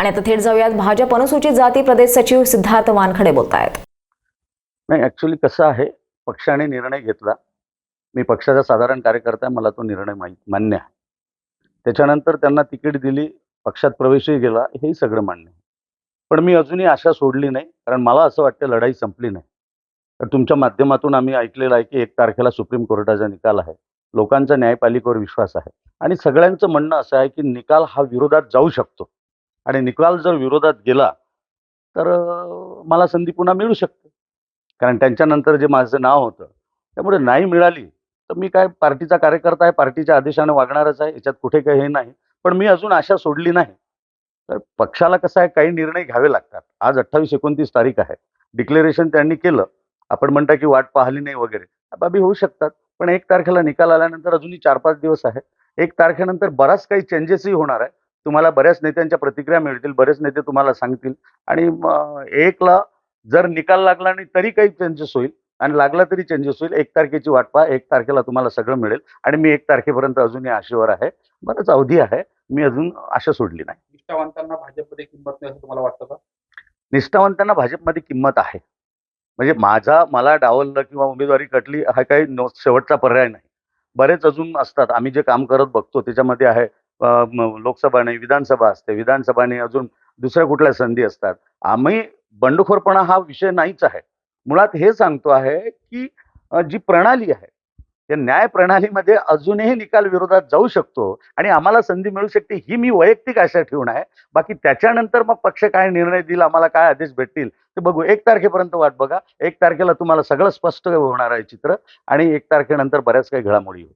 आणि आता थेट जाऊयात. भाजप अनुसूचित जाती प्रदेश सचिव सिद्धार्थ वानखडे बोलत आहेत नाही ॲक्च्युली कसं आहे पक्षाने निर्णय घेतला. मी पक्षाचा साधारण कार्यकर्ता मला तो निर्णय मान्य आहे. त्याच्यानंतर त्यांना तिकीट दिली पक्षात प्रवेशही गेला हेही सगळं मान्य आहे. पण मी अजूनही आशा सोडली नाही कारण मला असं वाटतं लढाई संपली नाही. तर तुमच्या माध्यमातून आम्ही ऐकलेलं आहे की एक तारखेला सुप्रीम कोर्टाचा निकाल आहे. लोकांचा न्यायपालिकेवर विश्वास आहे. आणि सगळ्यांचं म्हणणं असं आहे की निकाल हा विरोधात जाऊ शकतो. आणि निकाल जर विरोधात गेला तर मला संधी पुन्हा मिळू शकते. कारण त्यांच्यानंतर जे माझं नाव होतं त्यामुळे नाही मिळाली तर मी काय पार्टीचा कार्यकर्ता आहे पार्टीच्या आदेशाने वागणारच आहे याच्यात कुठे काही हे नाही. पण मी अजून आशा सोडली नाही. तर पक्षाला कसं आहे काही निर्णय घ्यावे लागतात. आज अठ्ठावीस एकोणतीस तारीख आहे. डिक्लेरेशन त्यांनी केलं. आपण म्हणता की वाट पाहिली नाही वगैरे. बाबी होऊ शकतात. पण एक तारखेला निकाल आल्यानंतर अजूनही चार पाच दिवस आहे एक तारखेनंतर बराच काही चेंजेसही होणार आहे. तुम्हाला बऱ्याच नेत्यांच्या प्रतिक्रिया मिळतील बरेच नेते तुम्हाला सांगतील. आणि एकला जर निकाल लागला नाही तरी काही चेंजेस होईल. आणि लागला तरी चेंजेस होईल. एक तारखेची वाट पहा. एक तारखेला तुम्हाला सगळं मिळेल. आणि मी एक तारखेपर्यंत अजूनही आशेवर आहे. बरंच अवधी आहे. मी अजून आशा सोडली नाही. निष्ठावंतांना भाजपमध्ये किंमत नाही असं तुम्हाला वाटतं का? निष्ठावंतांना भाजपमध्ये किंमत आहे. म्हणजे माझा मला डावललं किंवा उमेदवारी कटली हा काही शेवटचा पर्याय नाही. बरेच अजून असतात. आम्ही जे काम करत बघतो त्याच्यामध्ये आहे लोकसभा नाही विधानसभा असते. विधानसभाने अजून दुसऱ्या कुठल्या संधी असतात? आम्ही बंडखोरपणा हा विषय नाहीच आहे. मुळात हे सांगतो आहे की जी प्रणाली आहे त्या न्याय प्रणालीमध्ये अजूनही निकाल विरोधात जाऊ शकतो आणि आम्हाला संधी मिळू शकते ही मी वैयक्तिक आशा ठेवून आहे. बाकी त्याच्यानंतर मग पक्ष काय निर्णय देईल आम्हाला काय आदेश भेटतील ते बघू. एक तारखेपर्यंत वाट बघा. एक तारखेला तुम्हाला सगळं स्पष्ट होणार आहे चित्र आणि एक तारखेनंतर बऱ्याच काही घडामोडी होईल